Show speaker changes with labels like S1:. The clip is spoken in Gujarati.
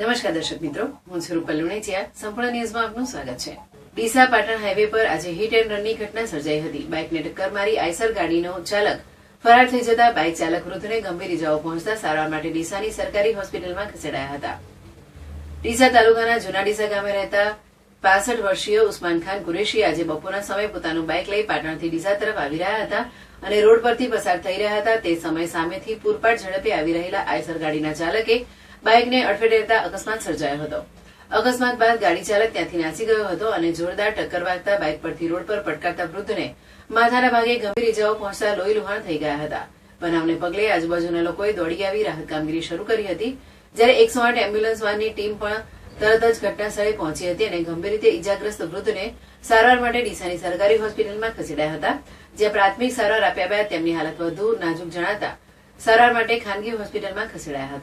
S1: નમસ્કાર દર્શક મિત્રો, હું છું રૂપલ લુણેચિયા. સંપૂર્ણ ન્યૂઝમાં આપનું સ્વાગત છે. ડીસા પાટણ હાઈવે પર આજે હિટ એન્ડ રનની ઘટના સર્જાઈ હતી. બાઇકને ટક્કર મારી આઈસર ગાડીનો ચાલક ફરાર થઈ જતા બાઇક ચાલક વૃદ્ધને ગંભીર ઇજાઓ પહોંચતા સારવાર માટે ડીસાની સરકારી હોસ્પિટલમાં ખસેડાયા હતા. ડીસા તાલુકાના જૂના ડીસા ગામે રહેતા પાસઠ વર્ષીય ઉસ્માન ખાન કુરેશી આજે બપોરના સમયે પોતાનું બાઇક લઈ પાટણથી ડીસા તરફ આવી રહ્યા હતા અને રોડ પરથી પસાર થઈ રહ્યા હતા. તે સમય સામેથી પૂરપાટ ઝડપે આવી રહેલા આઈસર ગાડીના ચાલકે બાઇકને અડફેટે લેતા અકસ્માત સર્જાયો હતો. અકસ્માત બાદ ગાડી ચાલક ત્યાંથી નાસી ગયો હતો અને જોરદાર ટક્કર વાગતા બાઇક પરથી રોડ પર પટકારતા વૃદ્ધને માથાના ભાગે ગંભીર ઇજાઓ પહોંચતા લોહી લુહાણ થઈ ગયા હતા. બનાવને પગલે આજુબાજુના લોકોએ દોડી આવી રાહત કામગીરી શરૂ કરી હતી, જ્યારે એકસો આઠ એમ્બ્યુલન્સ વાનની ટીમ પણ તરત જ ઘટના સ્થળે પહોંચી હતી અને ગંભીર રીતે ઇજાગ્રસ્ત વૃદ્ધને સારવાર માટે ડીસાની સરકારી હોસ્પિટલમાં ખસેડાયા હતા. જ્યાં પ્રાથમિક સારવાર આપ્યા બાદ તેમની હાલત વધુ નાજુક જણાતા સારવાર માટે ખાનગી હોસ્પિટલમાં ખસેડાયા હતા.